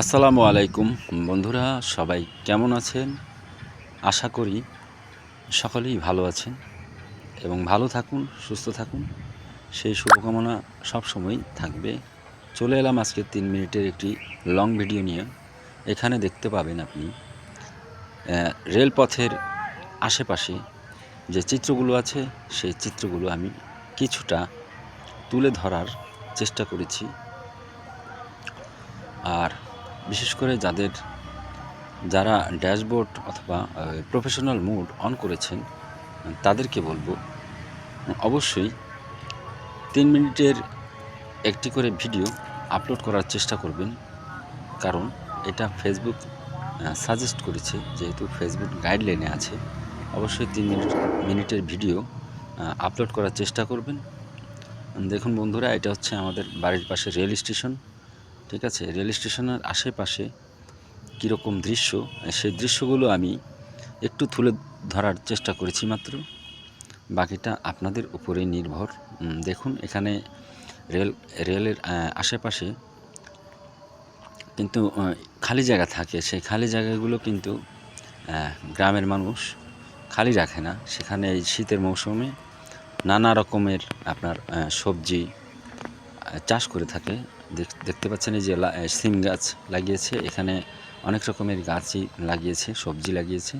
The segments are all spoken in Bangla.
আসসালামু আলাইকুম, বন্ধুরা, সবাই কেমন আছেন? আশা করি সকলেই ভালো আছেন এবং ভালো থাকুন, সুস্থ থাকুন। সেই শুভকামনা সবসময়ই থাকবে। চলে এলাম আজকে তিন মিনিটের একটি লং ভিডিও নিয়ে। এখানে দেখতে পাবেন আপনি রেলপথের আশেপাশে যে চিত্রগুলো আছে, সেই চিত্রগুলো আমি কিছুটা তুলে ধরার চেষ্টা করেছি। আর বিশেষ করে যাদের, যারা ড্যাশবোর্ড অথবা প্রফেশনাল মুড অন করেছেন, তাদেরকে বলব, অবশ্যই তিন মিনিটের একটি করে ভিডিও আপলোড করার চেষ্টা করবেন। কারণ এটা ফেসবুক সাজেস্ট করেছে, যেহেতু ফেসবুক গাইডলাইনে আছে, অবশ্যই তিন মিনিট, মিনিটের ভিডিও আপলোড করার চেষ্টা করবেন। দেখুন বন্ধুরা, এটা হচ্ছে আমাদের বাড়ির পাশে রেল স্টেশন। ঠিক আছে, রেল স্টেশনের আশেপাশে কীরকম দৃশ্য, সেই দৃশ্যগুলো আমি একটু তুলে ধরার চেষ্টা করেছি মাত্র। বাকিটা আপনাদের উপরে নির্ভর। দেখুন, এখানে রেল, রেলের আশেপাশে কিন্তু খালি জায়গা থাকে। সেই খালি জায়গাগুলো কিন্তু গ্রামের মানুষ খালি রাখে না। সেখানে এই শীতের মৌসুমে নানা রকমের আপনার সবজি চাষ করে থাকে। দেখতে পাচ্ছেন এই যে সিম গাছ লাগিয়েছে। এখানে অনেক রকমের গাছই লাগিয়েছে, সবজি লাগিয়েছে।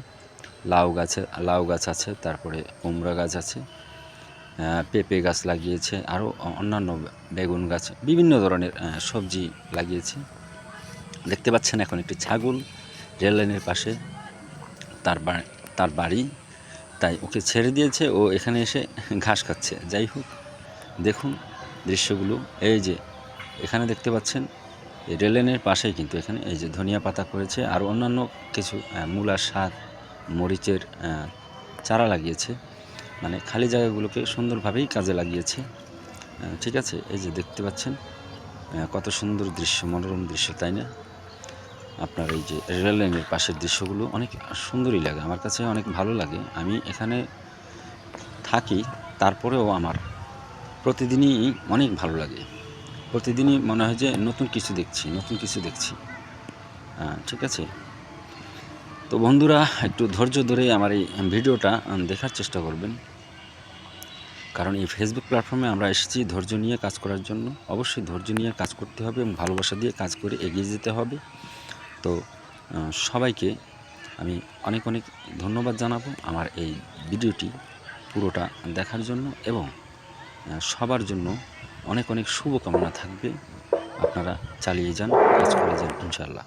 লাউ গাছে, লাউ গাছ আছে, তারপরে কুমড়া গাছ আছে পেঁপে গাছ লাগিয়েছে, আরও অন্যান্য বেগুন গাছ, বিভিন্ন ধরনের সবজি লাগিয়েছে। দেখতে পাচ্ছেন এখন একটি ছাগল রেল লাইনের পাশে, তার তার বাড়ি। তাই ওকে ছেড়ে দিয়েছে, ও এখানে এসে ঘাস খাচ্ছে। যাই হোক, দেখুন দৃশ্যগুলো। এই যে এখানে দেখতে পাচ্ছেন, এই রেল লাইনের পাশেই কিন্তু এখানে এই যে ধনিয়া পাতা করেছে, আর অন্যান্য কিছু মূলা, শাক, মরিচের চারা লাগিয়েছে। মানে খালি জায়গাগুলোকে সুন্দরভাবেই কাজে লাগিয়েছে। ঠিক আছে, এই যে দেখতে পাচ্ছেন কত সুন্দর দৃশ্য, মনোরম দৃশ্য, তাই না? আপনার এই যে রেল লাইনের পাশের দৃশ্যগুলো অনেক সুন্দরই লাগে, আমার কাছে অনেক ভালো লাগে। আমি এখানে থাকি, তারপরেও আমার প্রতিদিনই অনেক ভালো লাগে। প্রতিদিনই মনে হয় যে নতুন কিছু দেখছি নতুন কিছু দেখছি। আহ, ঠিক আছে? তো বন্ধুরা একটু ধৈর্য ধরে আমার এই ভিডিওটা দেখার চেষ্টা করবেন। কারণ এই ফেসবুক প্ল্যাটফর্মে আমরা এসেছি ধৈর্য নিয়ে কাজ করার জন্য। অবশ্যই ধৈর্য নিয়ে কাজ করতে হবে এবং ভালোবাসা দিয়ে কাজ করে এগিয়ে যেতে হবে। তো সবাইকে আমি অনেক অনেক ধন্যবাদ জানাব আমার এই ভিডিওটি পুরোটা দেখার জন্য এবং সবার জন্য অনেক অনেক শুভকামনা থাকবে। আপনারা চালিয়ে যান কাজ করে যান ইনশাল্লাহ